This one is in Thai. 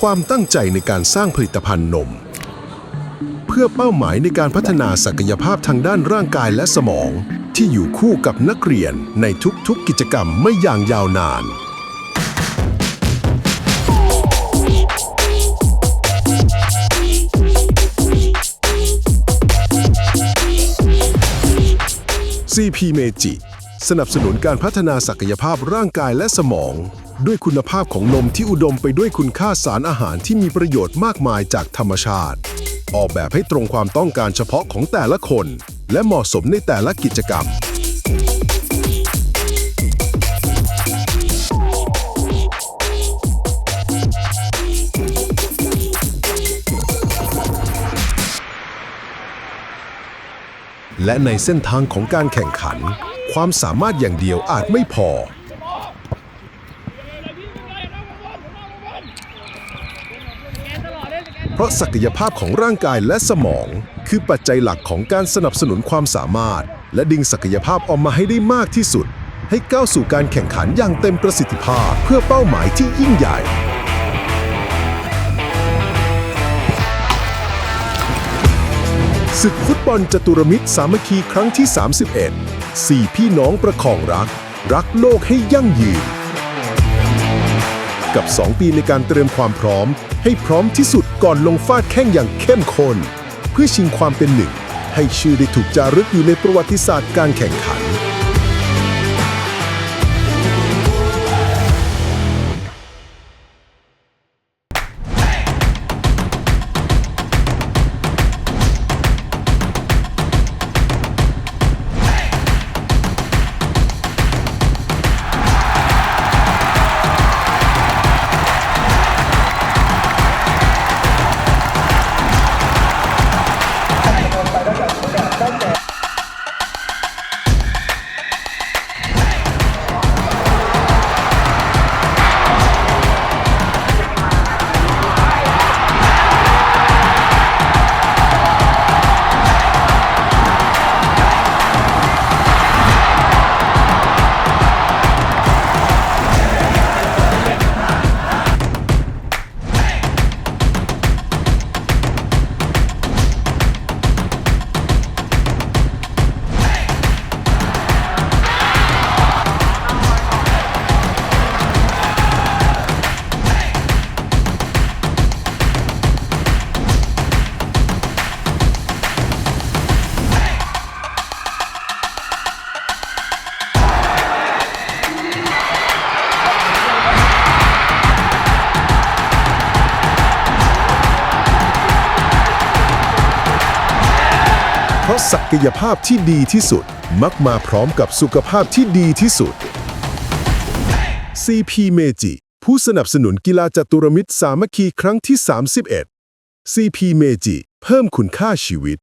ความตั้งใจในการสร้างผลิตภัณฑ์นม เพื่อเป้าหมายในการพัฒนาศักยภาพทางด้านร่างกายและสมอง ที่อยู่คู่กับนักเรียนในทุกๆกิจกรรมไม่อย่างยาวนาน CP Meiji สนับสนุนการพัฒนาศักยภาพร่างกายและสมอง ด้วยคุณภาพของนมที่อุดมไปด้วยคุณค่าสารอาหารที่มีประโยชน์มากมายจากธรรมชาติ ออกแบบให้ตรงความต้องการเฉพาะของแต่ละคน และเหมาะสมในแต่ละกิจกรรม และในเส้นทางของการแข่งขัน ความสามารถอย่างเดียวอาจไม่พอ เพราะศักยภาพของร่างกายและสมอง คือปัจจัยหลักของการสนับสนุนความสามารถ และดึงศักยภาพออกมาให้ได้มากที่สุด ให้ก้าวสู่การแข่งขันอย่างเต็มประสิทธิภาพเพื่อเป้าหมายที่ยิ่งใหญ่ ศึกฟุตบอลจตุรมิตรสามัคคีครั้งที่ 31สี่พี่น้องประคองรัก รักโลกให้ยั่งยืน กับ 2 ปีในการเตรียมความพร้อม ให้พร้อมที่สุดก่อนลงฟาดแข่งอย่างเข้มข้นเพื่อชิงความเป็นหนึ่ง ให้ชื่อได้ถูกจารึกอยู่ในประวัติศาสตร์การแข่งขันะศักยภาพที่ดีที่สุด มักมาพร้อมกับสุขภาพที่ดีที่สุด CP เมจิผู้สนับสนุนกีฬาจัตุรมิตรสามัคคีครั้งที่ 31 CP เมจิเพิ่มคุณค่าชีวิต